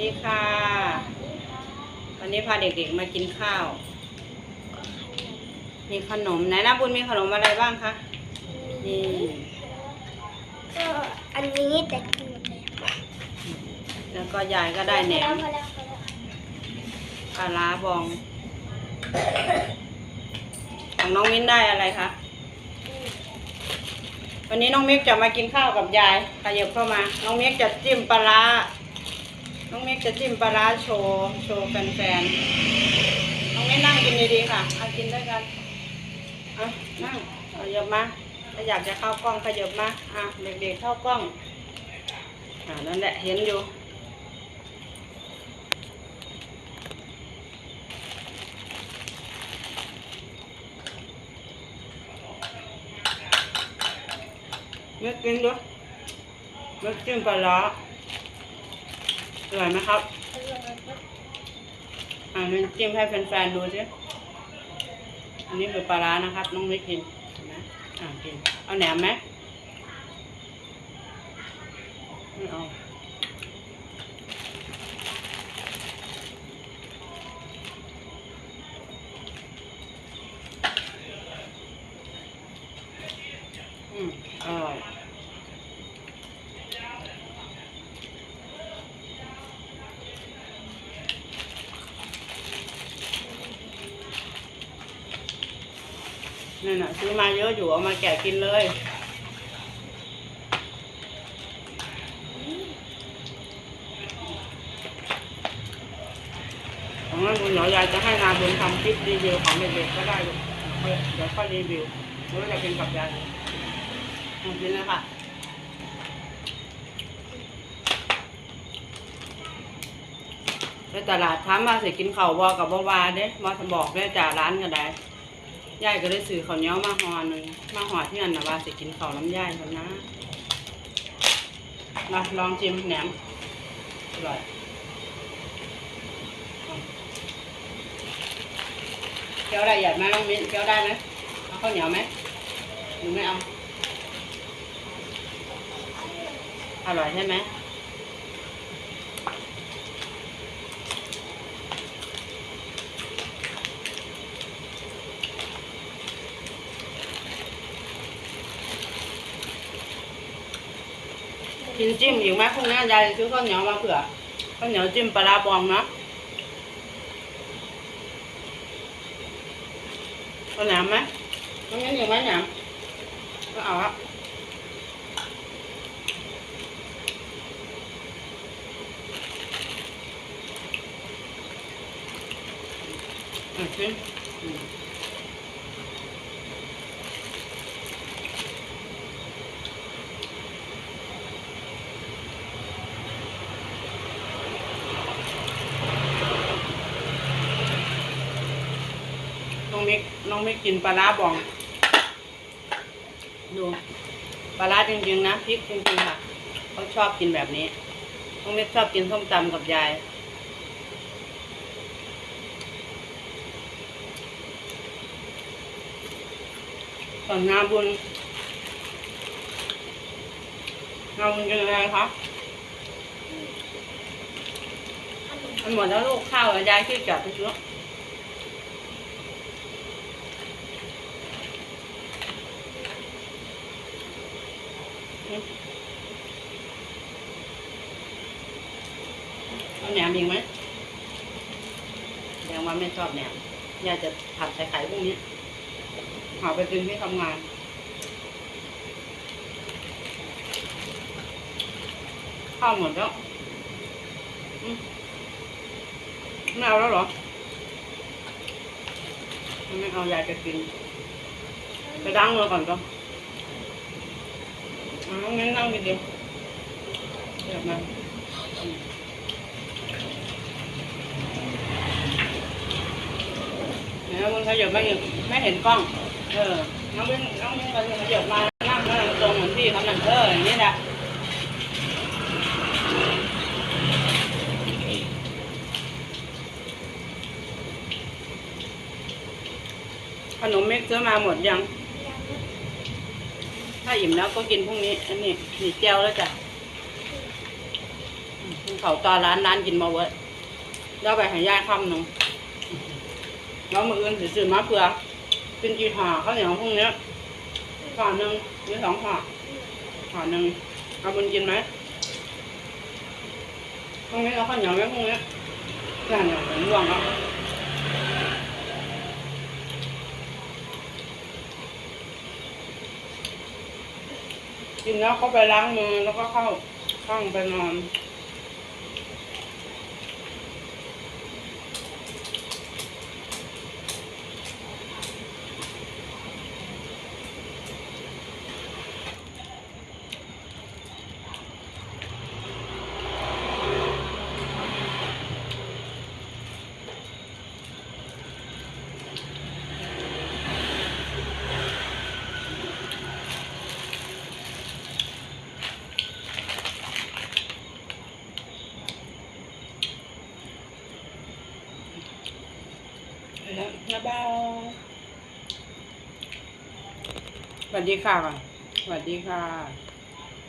ดีค่ะ วันนี้พาเด็กๆมากินข้าว มีขนมไหนนะบุญมีขนมอะไรบ้างคะนี่ก็อันนี้แต่กินหมดแล้วแล้วก็ยายก็ได้แหนมพอแล้วพอแล้วปลาร้าบอง ของน้องมิ้นได้อะไรคะวันนี้น้องมิกจะมากินข้าวกับยายขยับเข้ามา น้องมิกจะจิ้มปลาร้า น้องมิกจะจิ้มปลาร้าโชว์โชว์แฟนๆน้องมิกนั่งกินดีๆค่ะเอากินด้วยกันเอานั่งขยับมาถ้าอยากจะเข้ากล้องขยับมาอะเด็กๆเข้ากล้องอ่านั่นแหละเห็นอยู่เมิกกินด้วยเมิกจิ้มปลาร้า อร่อยไหมครับ อ่าน้ำจิ้มให้แฟนๆดูสิอันนี้คือปลาร้านะครับ น้องมิกกินนะอ่ากิน เอาแหนมไหมไม่เอา นั่นน่ะซื้อมาเยอะอยู่เอามาแกะกินเลย ของนั้นคุณหมอยายจะให้นาบุญทำคลิปรีวิวของเด็กๆก็ได้ลูกเดี๋ยวค่อยรีวิวหรือว่าจะกินกับยายเอากินเลยค่ะไปตลาดถามมาสิกินข้าวบอกับบ่วาเด้มาบอกได้จ่าร้านก็ได้ ยายก็ได้ซื้อข้าวเหนียวมาห่อหนึ่งมาห่อที่นั่นนะว่าสิกินข้าวน้ำยายคนนะมาลองชิมแหนมอร่อยเคี้ยวได้หยาดไหมน้องมิ้นเคี้ยวได้ไหมเอาข้าวเหนียวไหมหรือไม่เอา อร่อยใช่ไหม กินจิ้มอีกไหมพรุ่งนี้ยายจะซื้อข้าวเหนียวมาเผื่อข้าวเหนียวจิ้มปลาร้าบองนะข้าวเหนียวไหมต้องงั้นอยู่ไหมหนมก็เอาละอะชิมอืม น้องมิกน้องมิกกินปลาร้าบอง ดูปลาร้าจริงๆนะพริกจริงๆค่ะเขาชอบกินแบบนี้ น้องมิกชอบกินส้มตำกับยายส่วนงาบุญงาบุญกินอะไรคะมันหมดแล้วลูกข้าวอะยายขี้เกียจไปซื้อ เอาแหนมอีไหมแสดงว่าไม่ชอบแหนมยายจะผัดใส่ไข่พวกนี้หาไปกินที่ทำงานข้าวหมดแล้วไม่เอาแล้วเหรอ ไม่เอายายจะกินไปล้างมือก่อนก็ อ่างั้นนั่งกินเดียวเดี๋ยวมาอืมเดี๋ยวมึงขยับมาอีกไม่เห็นกล้อง เออ น้องเบ้นน้องเบ้นขยับมานั่งนั่งตรงเหมือนพี่เขานั่นเอออย่างนี้แหละขนมเม็กซื้อมาหมดยัง ถ้าอิ่มแล้วก็กินพรุ่งนี้ อันนี้นี่แจวแล้วจ้ะเขาตาร้านร้านกินมาเว้ยแล้วไปหายายคำหนึ่งแล้วมืออื่นถือซื้อมาเพื่อเป็นกีหาข้าวเหนียวพวกนี้ห่อหนึ่งหรือสองห่อห่อหนึ่งเอาบุญกินไหมพวกนี้เอาข้าวเหนียวไหมพวกนี้ข้าวเหนียวเหมือนรวงแล้ว กินแล้วก็ไปล้างมือแล้วก็เข้าห้องไปนอนแล้วนะบ้าวสวัสดีค่ะสวัสดีค่ะ